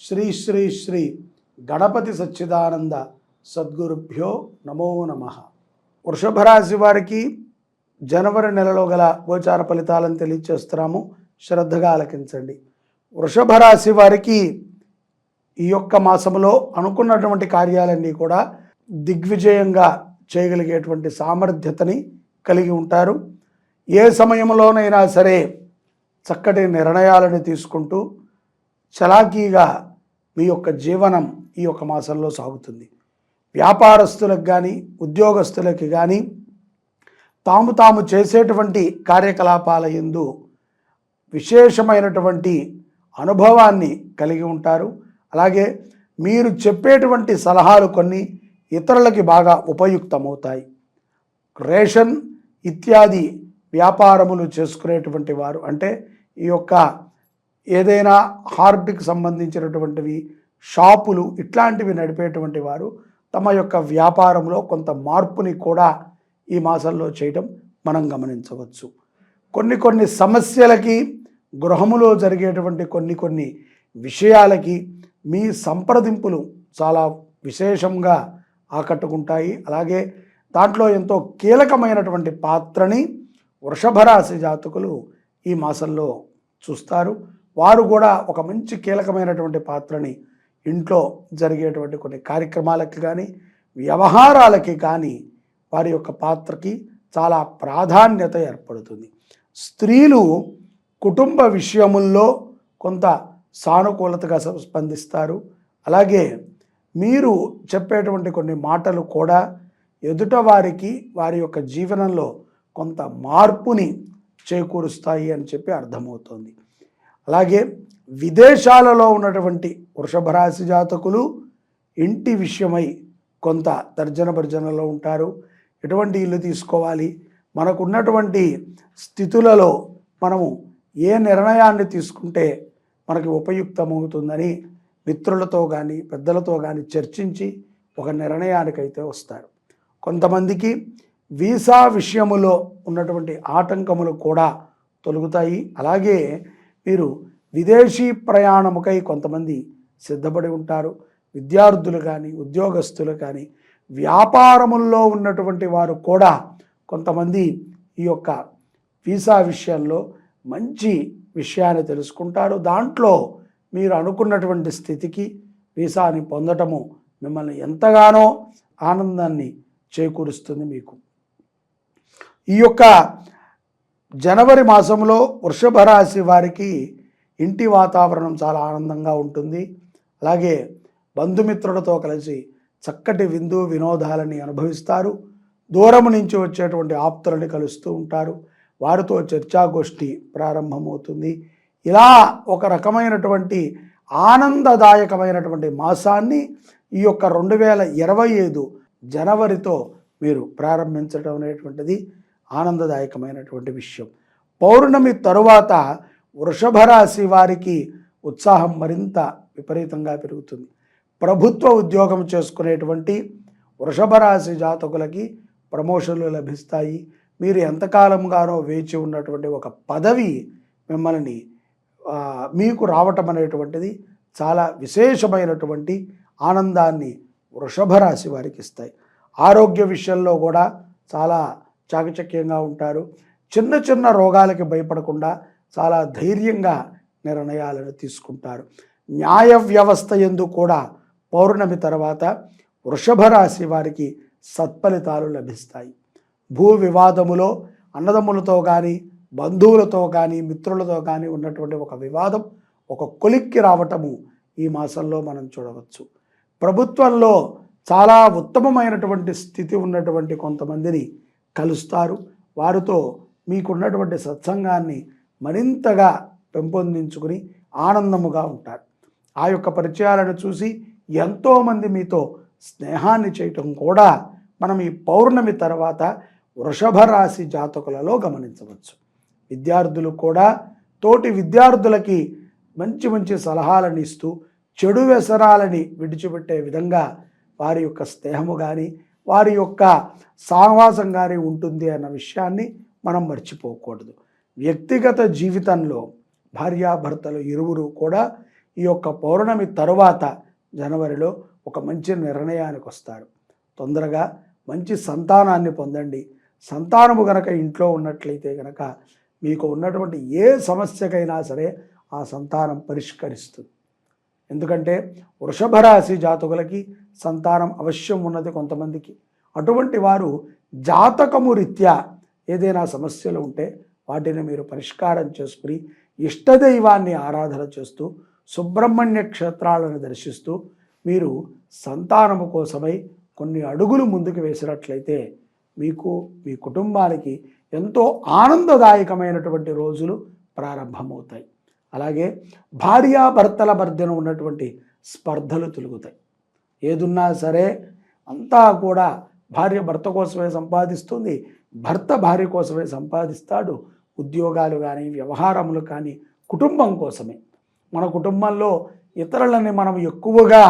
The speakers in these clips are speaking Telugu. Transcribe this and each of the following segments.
శ్రీ శ్రీ శ్రీ గణపతి సచ్చిదానంద సద్గురుభ్యో నమో నమ. వృషభ రాశి వారికి జనవరి నెలలో గల గోచార ఫలితాలను తెలియచేస్తున్నాము. శ్రద్ధగా ఆలకించండి. వృషభ రాశి వారికి ఈ యొక్క మాసంలో అనుకున్నటువంటి కార్యాలన్నీ కూడా దిగ్విజయంగా చేయగలిగేటువంటి సామర్థ్యతని కలిగి ఉంటారు. ఏ సమయంలోనైనా సరే చక్కటి నిర్ణయాలను తీసుకుంటూ చలాకీగా మీ యొక్క జీవనం ఈ యొక్క మాసంలో సాగుతుంది. వ్యాపారస్తులకు కానీ ఉద్యోగస్తులకు కానీ తాము తాము చేసేటువంటి కార్యకలాపాల ఎందు విశేషమైనటువంటి అనుభవాన్ని కలిగి ఉంటారు. అలాగే మీరు చెప్పేటువంటి సలహాలు కొన్ని ఇతరులకి బాగా ఉపయుక్తమవుతాయి. రేషన్ ఇత్యాది వ్యాపారములు చేసుకునేటువంటి వారు అంటే ఈ యొక్క ఏదైనా హార్ట్కి సంబంధించినటువంటివి షాపులు ఇట్లాంటివి నడిపేటువంటి వారు తమ యొక్క వ్యాపారంలో కొంత మార్పుని కూడా ఈ మాసంలో చేయడం మనం గమనించవచ్చు. కొన్ని కొన్ని సమస్యలకి గృహములో జరిగేటువంటి కొన్ని కొన్ని విషయాలకి మీ సంప్రదింపులు చాలా విశేషంగా ఆకట్టుకుంటాయి. అలాగే దాంట్లో ఎంతో కీలకమైనటువంటి పాత్రని వృషభరాశి జాతకులు ఈ మాసంలో చూస్తారు. వారు కూడా ఒక మంచి కీలకమైనటువంటి పాత్రని ఇంట్లో జరిగేటువంటి కొన్ని కార్యక్రమాలకి కానీ వ్యవహారాలకి కానీ వారి యొక్క పాత్రకి చాలా ప్రాధాన్యత ఏర్పడుతుంది. స్త్రీలు కుటుంబ విషయముల్లో కొంత సానుకూలతగా స్పందిస్తారు. అలాగే మీరు చెప్పేటువంటి కొన్ని మాటలు కూడా ఎదుట వారికి వారి యొక్క జీవనంలో కొంత మార్పుని చేకూరుస్తాయి అని చెప్పి అర్థమవుతోంది. అలాగే విదేశాలలో ఉన్నటువంటి వృషభ రాశి జాతకులు ఇంటి విషయమై కొంత తర్జన భర్జనలో ఉంటారు. ఎటువంటి ఇల్లు తీసుకోవాలి? మనకున్నటువంటి స్థితులలో మనము ఏ నిర్ణయాన్ని తీసుకుంటే మనకి ఉపయుక్తమవుతుందని మిత్రులతో కానీ పెద్దలతో కానీ చర్చించి ఒక నిర్ణయానికైతే వస్తారు. కొంతమందికి వీసా విషయములో ఉన్నటువంటి ఆటంకములు కూడా తొలుగుతాయి. అలాగే మీరు విదేశీ ప్రయాణముకై కొంతమంది సిద్ధపడి ఉంటారు. విద్యార్థులు కానీ ఉద్యోగస్తులు కానీ వ్యాపారముల్లో ఉన్నటువంటి వారు కూడా కొంతమంది ఈ యొక్క వీసా విషయంలో మంచి విషయాన్ని తెలుసుకుంటారు. దాంట్లో మీరు అనుకున్నటువంటి స్థితికి వీసాని పొందటము మిమ్మల్ని ఎంతగానో ఆనందాన్ని చేకూరుస్తుంది మీకు. ఈ యొక్క జనవరి మాసంలో వృషభ రాశి వారికి ఇంటి వాతావరణం చాలా ఆనందంగా ఉంటుంది. అలాగే బంధుమిత్రులతో కలిసి చక్కటి విందు వినోదాలని అనుభవిస్తారు. దూరం నుంచి వచ్చేటువంటి ఆప్తులని కలుస్తూ ఉంటారు. వారితో చర్చాగోష్ఠి ప్రారంభమవుతుంది. ఇలా ఒక రకమైనటువంటి ఆనందదాయకమైనటువంటి మాసాన్ని ఈ యొక్క రెండు వేల ఇరవై ఐదు జనవరితో మీరు ప్రారంభించడం అనేటువంటిది ఆనందదాయకమైనటువంటి విషయం. పౌర్ణమి తరువాత వృషభ రాశి వారికి ఉత్సాహం మరింత విపరీతంగా పెరుగుతుంది. ప్రభుత్వ ఉద్యోగం చేసుకునేటువంటి వృషభ రాశి జాతకులకి ప్రమోషన్లు లభిస్తాయి. మీరు ఎంతకాలంగానో వేచి ఉన్నటువంటి ఒక పదవి మిమ్మల్ని మీకు రావటం అనేటువంటిది చాలా విశేషమైనటువంటి ఆనందాన్ని వృషభ రాశి వారికి ఇస్తాయి. ఆరోగ్య విషయంలో కూడా చాలా చాకచక్యంగా ఉంటారు. చిన్న చిన్న రోగాలకి భయపడకుండా చాలా ధైర్యంగా నిర్ణయాలను తీసుకుంటారు. న్యాయ వ్యవస్థ ఎందు కూడా పౌర్ణమి తర్వాత వృషభ రాశి వారికి సత్ఫలితాలు లభిస్తాయి. భూ వివాదములో అన్నదమ్ములతో కానీ బంధువులతో కానీ మిత్రులతో కానీ ఉన్నటువంటి ఒక వివాదం ఒక కొలిక్కి రావటము ఈ మాసంలో మనం చూడవచ్చు. ప్రభుత్వంలో చాలా ఉత్తమమైనటువంటి స్థితి ఉన్నటువంటి కొంతమందిని కలుస్తారు. వారితో మీకున్నటువంటి సత్సంగాన్ని మరింతగా పెంపొందించుకుని ఆనందముగా ఉంటారు. ఆ యొక్క పరిచయాలను చూసి ఎంతోమంది మీతో స్నేహాన్ని చేయటం కూడా మనం ఈ పౌర్ణమి తర్వాత వృషభ రాశి జాతకులలో గమనించవచ్చు. విద్యార్థులు కూడా తోటి విద్యార్థులకి మంచి మంచి సలహాలను ఇస్తూ చెడు వ్యసనాలని విడిచిపెట్టే విధంగా వారి యొక్క స్నేహము కానీ వారి యొక్క సాహవాసం ఉంటుంది అన్న విషయాన్ని మనం మర్చిపోకూడదు. వ్యక్తిగత జీవితంలో భార్యాభర్తలు ఇరువురు కూడా ఈ యొక్క పౌర్ణమి తరువాత జనవరిలో ఒక మంచి నిర్ణయానికి వస్తారు. తొందరగా మంచి సంతానాన్ని పొందండి. సంతానము గనక ఇంట్లో ఉన్నట్లయితే గనక మీకు ఉన్నటువంటి ఏ సమస్యకైనా సరే ఆ సంతానం పరిష్కరిస్తుంది. ఎందుకంటే వృషభ రాశి జాతకులకి సంతానం అవశ్యం ఉన్నది కొంతమందికి. అటువంటి వారు జాతకము రీత్యా ఏదైనా సమస్యలు ఉంటే వాటిని మీరు పరిష్కారం చేసుకుని ఇష్టదైవాన్ని ఆరాధన చేస్తూ సుబ్రహ్మణ్య క్షేత్రాలను దర్శిస్తూ మీరు సంతానము కోసమై కొన్ని అడుగులు ముందుకు వేసినట్లయితే మీకు మీ కుటుంబానికి ఎంతో ఆనందదాయకమైనటువంటి రోజులు ప్రారంభమవుతాయి. అలాగే భార్యాభర్తల మధ్యన ఉన్నటువంటి స్పర్ధలు తొలుగుతాయి. ఏదున్నా సరే అంతా కూడా భార్య భర్త కోసమే సంపాదిస్తుంది భర్త భార్య కోసమే సంపాదిస్తాడు. ఉద్యోగాలు కానీ వ్యవహారములు కానీ కుటుంబం కోసమే. మన కుటుంబంలో ఇతరులని మనం ఎక్కువగా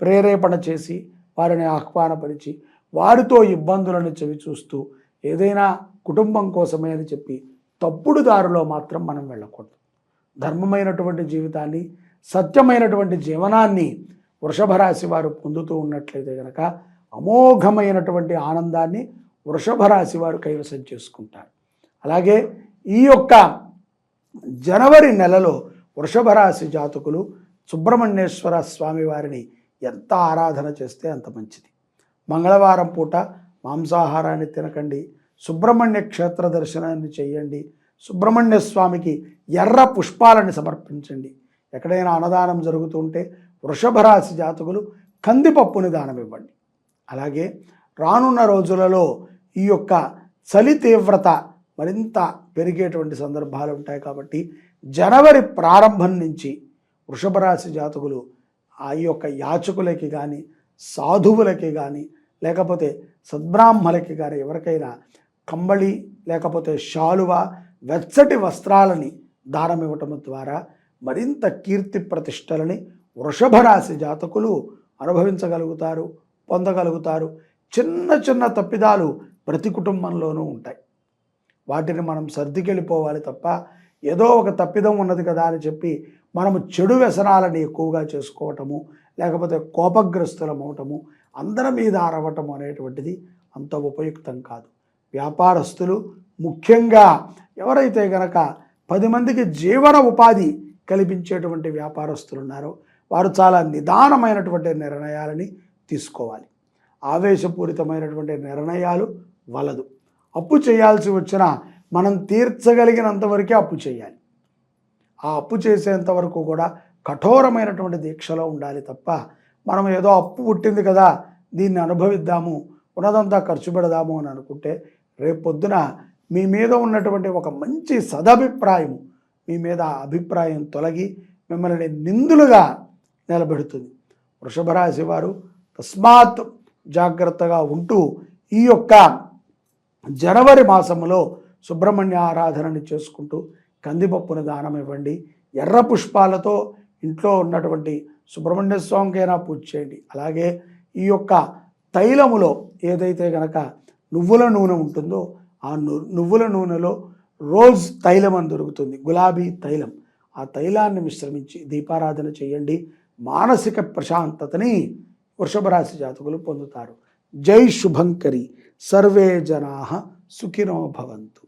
ప్రేరేపణ చేసి వారిని ఆహ్వానపరిచి వారితో ఇబ్బందులను చవి చూస్తూ ఏదైనా కుటుంబం కోసమే అని చెప్పి తప్పుడు దారిలో మాత్రం మనం వెళ్ళకూడదు. ధర్మమైనటువంటి జీవితాన్ని సత్యమైనటువంటి జీవనాన్ని వృషభ రాశి వారు పొందుతూ ఉన్నట్లయితే కనుక అమోఘమైనటువంటి ఆనందాన్ని వృషభ రాశి వారు కైవసం చేసుకుంటారు. అలాగే ఈ యొక్క జనవరి నెలలో వృషభ రాశి జాతకులు సుబ్రహ్మణ్యేశ్వర స్వామి వారిని ఎంత ఆరాధన చేస్తే అంత మంచిది. మంగళవారం పూట మాంసాహారాన్ని తినకండి సుబ్రహ్మణ్య క్షేత్ర దర్శనాన్ని చేయండి సుబ్రహ్మణ్య స్వామికి ఎర్ర పుష్పాలని సమర్పించండి. ఎక్కడైనా అన్నదానం జరుగుతుంటే వృషభరాశి జాతకులు కందిపప్పుని దానం ఇవ్వండి. అలాగే రానున్న రోజులలో ఈ యొక్క చలి తీవ్రత మరింత పెరిగేటువంటి సందర్భాలు ఉంటాయి కాబట్టి జనవరి ప్రారంభం నుంచి వృషభరాశి జాతకులు ఆ యొక్క యాచకులకి కానీ సాధువులకి కానీ లేకపోతే సద్బ్రాహ్మలకి కానీ ఎవరికైనా కంబళి లేకపోతే శాలువ వెచ్చటి వస్త్రాలని దానం ఇవ్వటం ద్వారా మరింత కీర్తి ప్రతిష్టలని వృషభ రాశి జాతకులు అనుభవించగలుగుతారు పొందగలుగుతారు. చిన్న చిన్న తప్పిదాలు ప్రతి కుటుంబంలోనూ ఉంటాయి. వాటిని మనం సర్దికెళ్ళిపోవాలి తప్ప ఏదో ఒక తప్పిదం ఉన్నది కదా అని చెప్పి మనము చెడు వ్యసనాలని ఎక్కువగా చేసుకోవటము లేకపోతే కోపగ్రస్తులం అవటము అందరి మీద అరవటం అనేటువంటిది అంత ఉపయుక్తం కాదు. వ్యాపారస్తులు ముఖ్యంగా ఎవరైతే గనక పది మందికి జీవన ఉపాధి కల్పించేటువంటి వ్యాపారస్తులు ఉన్నారో వారు చాలా నిదానమైనటువంటి నిర్ణయాలని తీసుకోవాలి. ఆవేశపూరితమైనటువంటి నిర్ణయాలు వలదు. అప్పు చేయాల్సి వచ్చినా మనం తీర్చగలిగినంతవరకే అప్పు చేయాలి. ఆ అప్పు చేసేంత వరకు కూడా కఠోరమైనటువంటి దీక్షలో ఉండాలి తప్ప మనం ఏదో అప్పు పుట్టింది కదా దీన్ని అనుభవిద్దాము ఉన్నదంతా ఖర్చు పెడదాము అని అనుకుంటే రేపు పొద్దున మీ మీద ఉన్నటువంటి ఒక మంచి సదభిప్రాయం మీ మీద అభిప్రాయం తొలగి మిమ్మల్ని నిందులుగా నిలబెడుతుంది. వృషభ రాశి వారు తస్మాత్ జాగ్రత్తగా ఉంటూ ఈ యొక్క జనవరి మాసములో సుబ్రహ్మణ్య ఆరాధనని చేసుకుంటూ కందిపప్పును దానం ఇవ్వండి. ఎర్ర పుష్పాలతో ఇంట్లో ఉన్నటువంటి సుబ్రహ్మణ్య స్వామికైనా పూజ చేయండి. అలాగే ఈ యొక్క తైలములో ఏదైతే గనక నువ్వుల నూనె ఉంటుందో ఆ నువ్వుల నూనెలో రోజ్ తైలం అని దొరుకుతుంది గులాబీ తైలం. ఆ తైలాన్ని మిశ్రమించి దీపారాధన చేయండి. మానసిక ప్రశాంతతని వృషభ రాశి జాతకులు పొందుతారు. జై శుభంకరి. సర్వే జనా సుఖినో భవంతు.